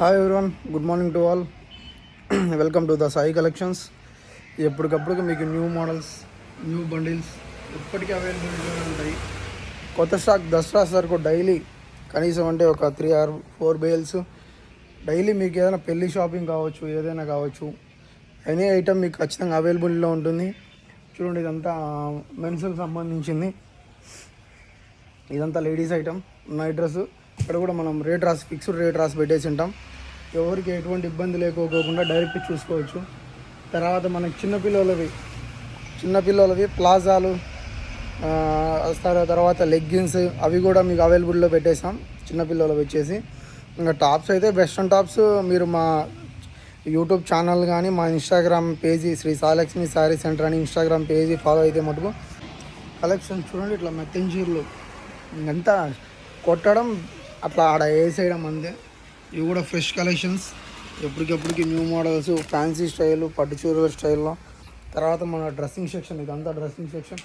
Hi everyone good morning to all welcome to the Sai collections ఎప్పటికప్పుడు మీకు new models new bundles ఎప్పటికీ అవైలబిలిటీగా ఉంటాయి. కొత్త స్టాక్ దసరా సరుకు డైలీ కనీసం అంటే ఒక three or four bales daily మీకు ఏదైనా పెళ్ళి షాపింగ్ కావచ్చు ఏదైనా కావచ్చు ఎనీ ఐటమ్ మీకు ఖచ్చితంగా అవైలబిలిటీలో ఉంటుంది. చూడండి ఇదంతా మెన్స్కి సంబంధించింది. ఇదంతా లేడీస్ ఐటమ్ నైట్ డ్రెస్ ఇక్కడ కూడా మనం రేట్ రాసి ఫిక్స్డ్ రేట్ రాసి పెట్టేసి ఉంటాం. ఎవరికి ఎటువంటి ఇబ్బంది లేకపోకుండా డైరెక్ట్ చూసుకోవచ్చు. తర్వాత మనకి చిన్నపిల్లలవి చిన్నపిల్లలవి ప్లాజాలు తర్వాత లెగ్గిన్స్ అవి కూడా మీకు అవైలబుల్లో పెట్టేసాం చిన్నపిల్లలవి వచ్చేసి. ఇంకా టాప్స్ అయితే వెస్ట్రన్ టాప్స్ మీరు మా యూట్యూబ్ ఛానల్ కానీ మా Instagram page Shri Salakshmi sari centre అని ఇన్స్టాగ్రామ్ పేజీ ఫాలో అయితే మటుకు. కలెక్షన్ చూడండి ఇట్లా మెత్తని ఎంత ఇంకంతా కొట్టడం అట్లా ఆడ వేసేయడం అంతే. ఇవి కూడా ఫ్రెష్ కలెక్షన్స్ ఎప్పటికెప్పటికి న్యూ మోడల్స్ ఫ్యాన్సీ స్టైల్ పట్టు చీరల స్టైల్లో తర్వాత మన డ్రెస్సింగ్ సెక్షన్ ఇదంతా డ్రెస్సింగ్ సెక్షన్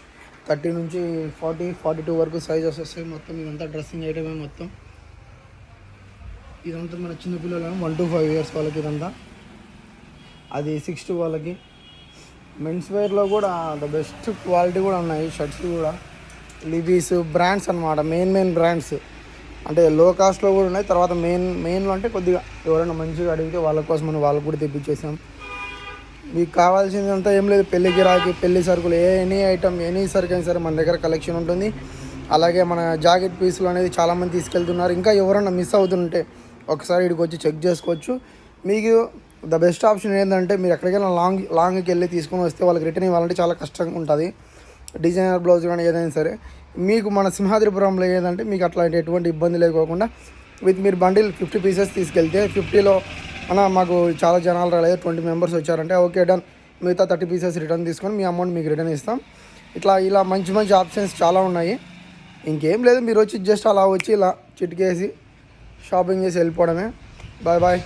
థర్టీ నుంచి ఫార్టీ ఫార్టీ టూ వరకు సైజెస్ వస్తాయి మొత్తం. ఇదంతా డ్రెస్సింగ్ ఐటమే మొత్తం. ఇదంతా మన చిన్నపిల్లలు వన్ టు ఫైవ్ ఇయర్స్ వాళ్ళకి ఇదంతా. అది సిక్స్ టు వాళ్ళకి. మెన్స్ వేర్లో కూడా ద బెస్ట్ క్వాలిటీ కూడా ఉన్నాయి షర్ట్స్ కూడా. లివీస్ బ్రాండ్స్ అన్నమాట మెయిన్ మెయిన్ బ్రాండ్స్ అంటే లో కాస్ట్లో కూడా ఉన్నాయి. తర్వాత మెయిన్ మెయిన్లో అంటే కొద్దిగా ఎవరైనా మంచిగా అడిగితే వాళ్ళ కోసం మనం వాళ్ళకు కూడా తెప్పించేసాం. మీకు కావాల్సిందంతా ఏం లేదు. పెళ్ళి గిరాకీ పెళ్ళి సరుకులు ఎనీ ఐటమ్ ఎనీ సరుకు అయినా సరే మన దగ్గర కలెక్షన్ ఉంటుంది. అలాగే మన జాకెట్ పీసులు అనేది చాలామంది తీసుకెళ్తున్నారు. ఇంకా ఎవరైనా మిస్ అవుతుంటే ఒకసారి ఇక్కడికి వచ్చి చెక్ చేసుకోవచ్చు. మీకు ద బెస్ట్ ఆప్షన్ ఏంటంటే మీరు ఎక్కడికైనా లాంగ్ లాంగ్కి వెళ్ళి తీసుకొని వస్తే వాళ్ళకి రిటర్న్ ఇవ్వాలంటే చాలా కష్టంగా ఉంటుంది. డిజైనర్ బ్లౌజ్ కానీ ఏదైనా సరే. మీకు మన సింహాద్రిపురంలో ఏదంటే మీకు అట్లాంటి ఎటువంటి ఇబ్బంది లేకోకుండా విత్ మీరు బండిల్ ఫిఫ్టీ పీసెస్ తీసుకెళ్తే ఫిఫ్టీలో అన్న మాకు చాలా జనాలు రాలేదు ట్వంటీ మెంబర్స్ వచ్చారంటే ఓకే డన్. మిగతా థర్టీ పీసెస్ రిటర్న్ తీసుకొని మీ అమౌంట్ మీకు రిటర్న్ ఇస్తాం. ఇట్లా ఇలా మంచి మంచి ఆప్షన్స్ చాలా ఉన్నాయి. ఇంకేం లేదు మీరు వచ్చి జస్ట్ అలా వచ్చి ఇలా చిటికేసి షాపింగ్ చేసి వెళ్ళిపోవడమే. Bye bye